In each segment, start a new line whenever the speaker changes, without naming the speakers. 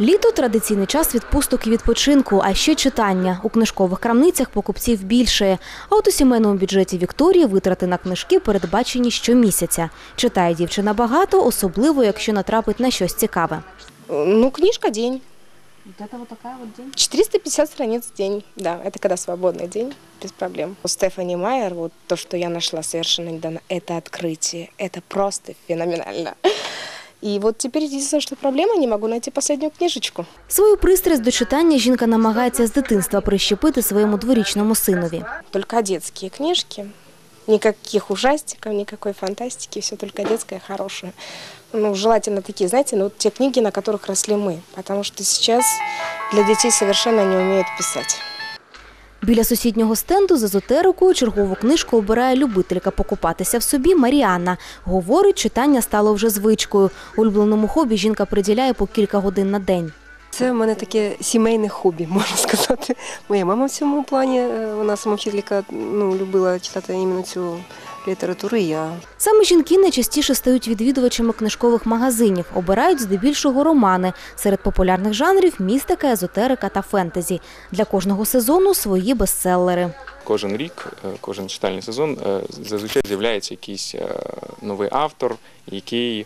Літо традиційний час відпусток і відпочинку, а ще читання. У книжкових крамницях покупців більше. А от у сімейному бюджеті Вікторії витрати на книжки передбачені щомісяця. Читає дівчина багато, особливо якщо натрапить на щось цікаве.
Ну, книжка день.
Вот это вот такая вот день.
450 страниц в день. Да, это когда свободный день, без проблем. У Стефани Майер, вот то, что я нашла совершенно недавно, это открытие. Это просто феноменально. И вот теперь единственное, что проблема, не могу найти последнюю книжечку.
Свою пристрасть до читання жінка намагається з дитинства прищепити своєму дворічному синові.
Только детские книжки. Никаких ужастиков, никакой фантастики, все только детское, хорошее. Ну, желательно такие, знаете, ну, вот те книги, на которых росли мы. Потому что сейчас для детей совершенно не умеют писать.
Біля сусіднього стенду з езотерикою чергову книжку обирає любителька покупатися в собі Маріанна. Говорить, читання стало вже звичкою. Улюбленому хобі жінка приділяє по кілька годин на день.
Це в мене таке сімейне хобі, можна сказати. Моя мама в цьому плані, е, вона самовчителька, ну, любила читати іменно цю літературу. і Я
Саме жінки найчастіше стають відвідувачами книжкових магазинів, обирають здебільшого романи. Серед популярних жанрів містика, езотерика та фентезі. Для кожного сезону свої бестселери.
Кожен рік, е, кожен читальний сезон е, зазвичай з'являється якийсь е, новий автор, який,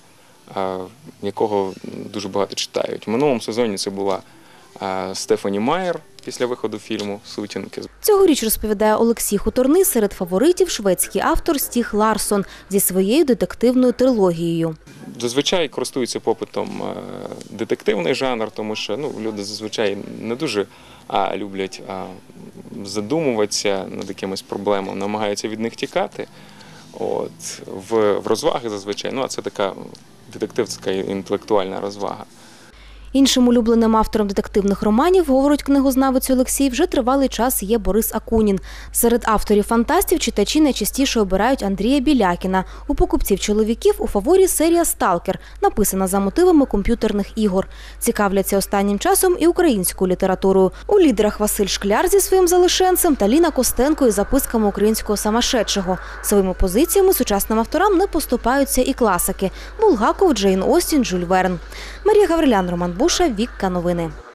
якого дуже багато читають. У минулому сезоні це була Стефані Майер після виходу фільму Сутінки.
Цьогоріч розповідає Олексій Хуторний серед фаворитів шведський автор Стіг Ларсон зі своєю детективною трилогією.
Зазвичай користується попитом е, детективний жанр, тому що ну, люди зазвичай не дуже а, люблять а, задумуватися над якимись проблемами, намагаються від них тікати. От, в, в розваги зазвичай, ну а це така детективська інтелектуальна розвага.
Іншим улюбленим автором детективних романів, говорить книгознавець Олексій, вже тривалий час є Борис Акунін. Серед авторів фантастів читачі найчастіше обирають Андрія Білякіна. У покупців чоловіків у фаворі серія Сталкер, написана за мотивами комп'ютерних ігор. Цікавляться останнім часом і українською літературою. У лідерах Василь Шкляр зі своїм залишенцем та Ліна Костенко із записками українського самошедшого. Своїми позиціями сучасним авторам не поступаються і класики: Булгаков, Джейн Остін, Жюль Верн. Марія Гаврилян, Роман Буша, Вікка Новини.